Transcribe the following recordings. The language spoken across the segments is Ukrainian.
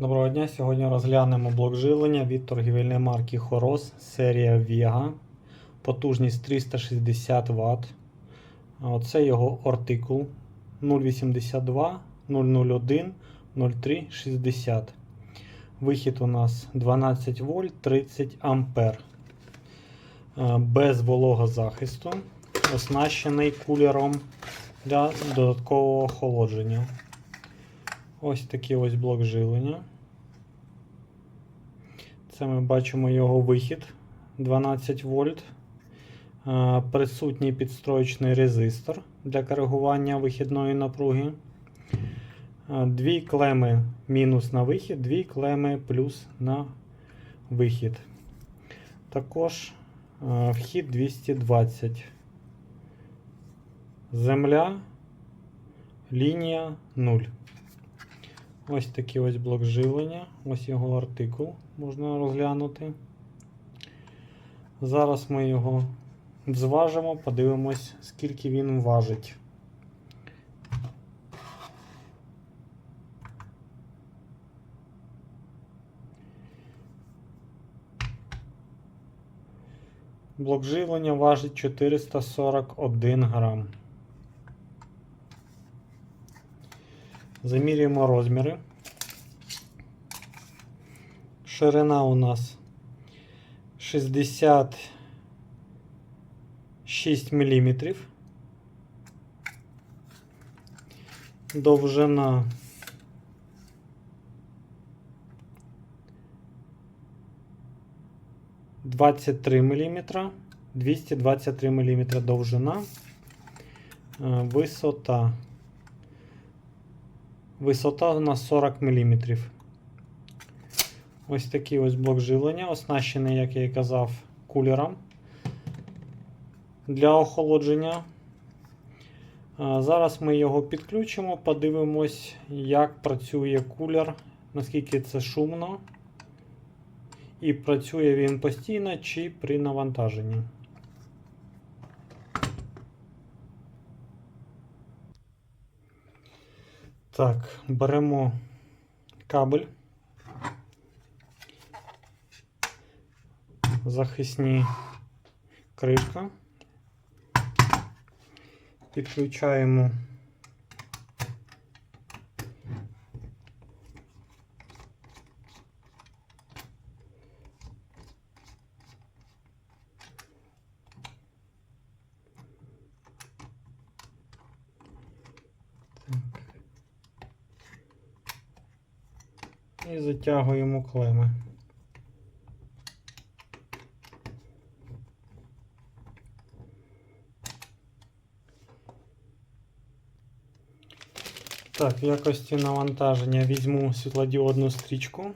Доброго дня! Сьогодні розглянемо блок живлення від торгівельної марки Horos серія Vega. Потужність 360 Вт. Оце його артикул 082 001 03 60. Вихід у нас 12 вольт 30 ампер. Е, Без вологозахисту. Оснащений кулером для додаткового охолодження. Ось такий ось блок живлення. Це ми бачимо його вихід 12 вольт. Присутній підстроєчний резистор для коригування вихідної напруги. Дві клеми мінус на вихід, дві клеми плюс на вихід. Також вхід 220. Земля, лінія 0. Ось такий ось блок живлення, ось його артикул можна розглянути. Зараз ми його зважимо, подивимось, скільки він важить. Блок живлення важить 441 грам. Замірюємо розміри. Ширина у нас 66 мм. Довжина двадцять три міліметра, 223 мм довжина, Е, висота. Висота у нас 40 мм. Ось такий ось блок живлення, оснащений, як я і казав, кулером для охолодження. Зараз ми його підключимо, подивимось, як працює кулер, наскільки це шумно. І працює він постійно чи при навантаженні. Так, беремо кабель. Захисні кришка. Підключаємо і затягуємо клеми. Так, в якості навантаження візьму світлодіодну стрічку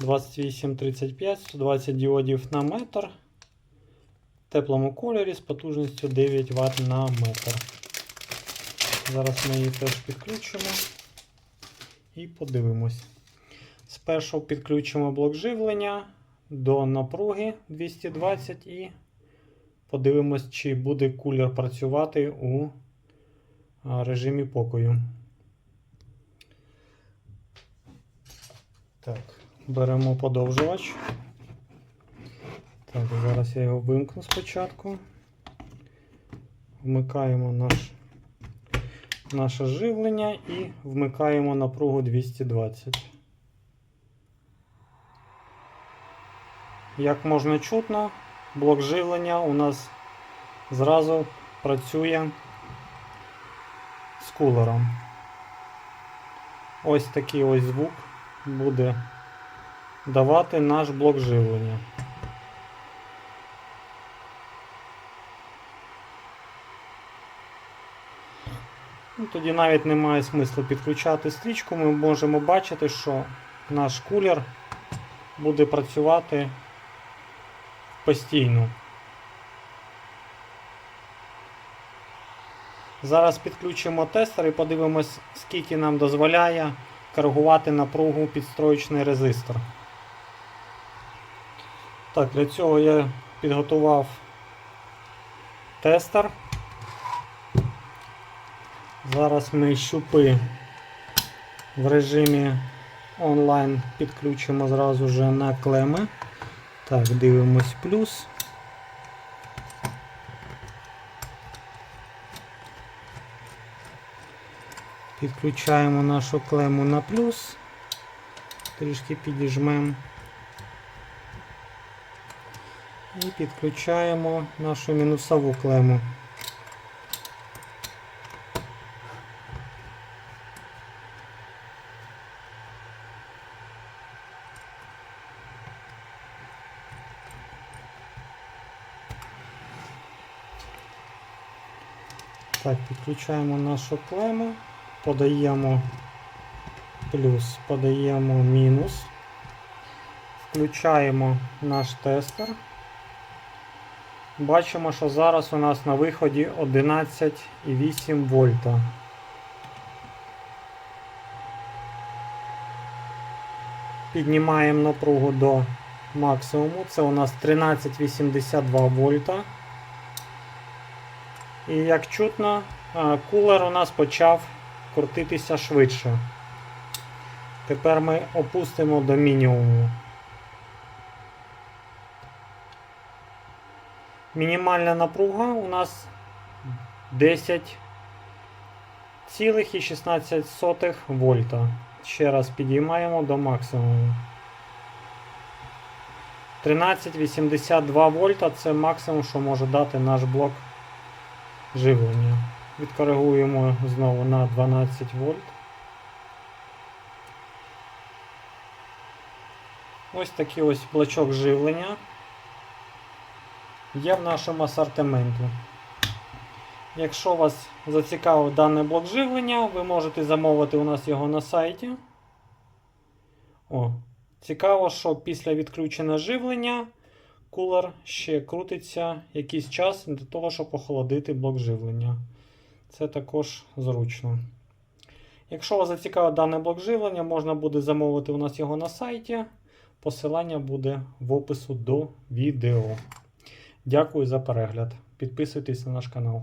2835, 120 діодів на метр. В теплому кольорі з потужністю 9 Вт на метр. Зараз ми її теж підключимо і подивимось. Спершу підключимо блок живлення до напруги 220 і подивимось, чи буде кулер працювати у режимі покою. Так, беремо подовжувач. Так, зараз я його вимкну спочатку. Вмикаємо наш, наше живлення і вмикаємо напругу 220. Як можна чутно, блок живлення у нас зразу працює з кулером. Ось такий ось звук буде давати наш блок живлення. Ну, Тоді навіть немає смислу підключати стрічку. Ми можемо бачити, що наш кулер буде працювати постійно. Зараз підключимо тестер і подивимось, скільки нам дозволяє коригувати напругу підстроєчний резистор. Так, для цього я підготував тестер. Зараз ми щупи в режимі онлайн підключимо зразу же на клеми. Так, дивимось плюс. Підключаємо нашу клему на плюс. Трішки підіжмемо. І підключаємо нашу мінусову клему. Так, підключаємо нашу клему, подаємо плюс, подаємо мінус, включаємо наш тестер. Бачимо, що зараз у нас на виході 11,8 вольта. Піднімаємо напругу до максимуму. Це у нас 13,82 вольта. І як чутно, кулер у нас почав крутитися швидше. Тепер ми опустимо до мінімуму. Мінімальна напруга у нас 10,16 вольта. Ще раз підіймаємо до максимуму. 13,82 вольта це максимум, що може дати наш блок живлення. Відкоригуємо знову на 12 вольт. Ось такий ось блочок живлення є в нашому асортименті. Якщо вас зацікавив даний блок живлення, ви можете замовити у нас його на сайті. О, цікаво, що після відключення живлення кулер ще крутиться якийсь час для того, щоб охолодити блок живлення. Це також зручно. Якщо вас зацікавить даний блок живлення, можна буде замовити у нас його на сайті. Посилання буде в опису до відео. Дякую за перегляд. Підписуйтесь на наш канал.